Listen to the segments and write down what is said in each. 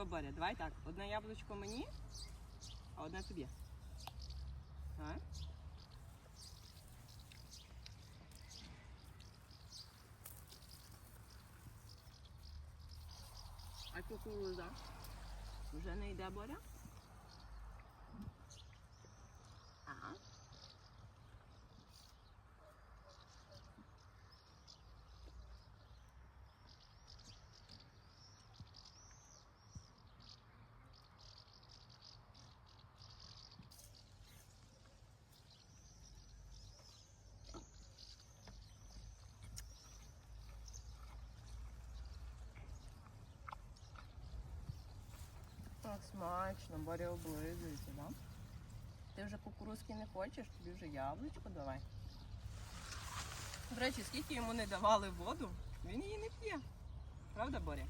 Що, Боря, давай так. Одне яблучко мені, а одне тобі. А? А кукуруза? Вже не йде Боря? Ага. Так смачно, Боря облизується, да? Ти вже кукурузки не хочеш, тобі вже яблучко давай. До речі, скільки йому не давали воду, він її не п'є. Правда, Боря?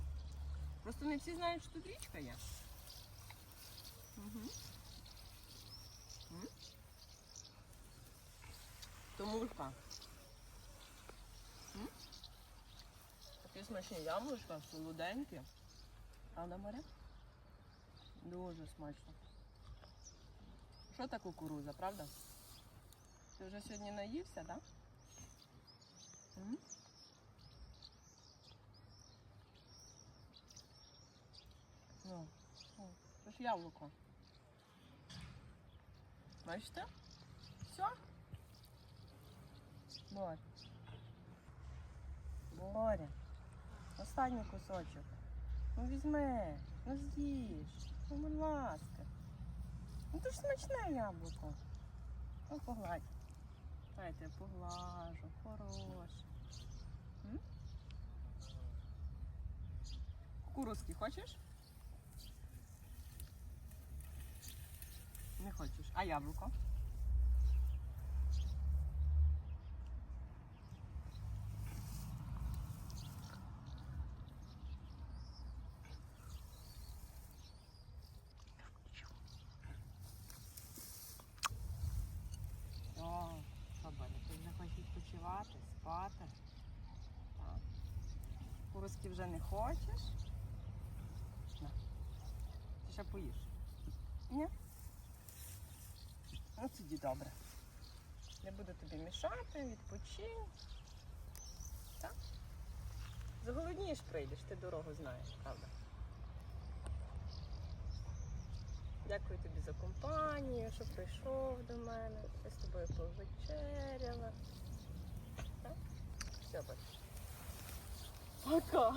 Просто не всі знають, що тут річка є. Угу. Томулька. М? Такі смачні яблучка, солоденькі. Правда, Боря? Дуже смачно. Що та кукуруза, правда? Ти вже сьогодні наївся, так? М? Ну, о, це ж яблуко. Бачите? Все? Боря. Боря. Останній кусочок. Ну візьми, ну з'їж. Ну. Ну то ж смачне яблуко. О, погладь. Дайте я поглажу. Хороше. Кукурузки хочеш? Не хочеш. А яблуко? О, що Боля, ти вже хочеш відпочивати, спати. Так. Курузки вже не хочеш. На. Ти ще поїш. Ні? Ну тоді добре. Не буду тобі мішати, відпочинь. Так? Заголоднієш прийдеш, ти дорогу знаєш, правда? Дякую тобі за компанію, що прийшов до мене. Я з тобою повечеряла. Так? Все, бач. Пока.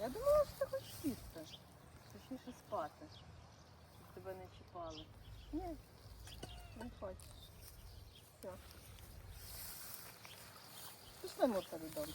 Я думала, що ти хочеш їсти. Точніше спати. Щоб тебе не чіпали. Ні, не хочеш. Все. Пішли Мурка додому.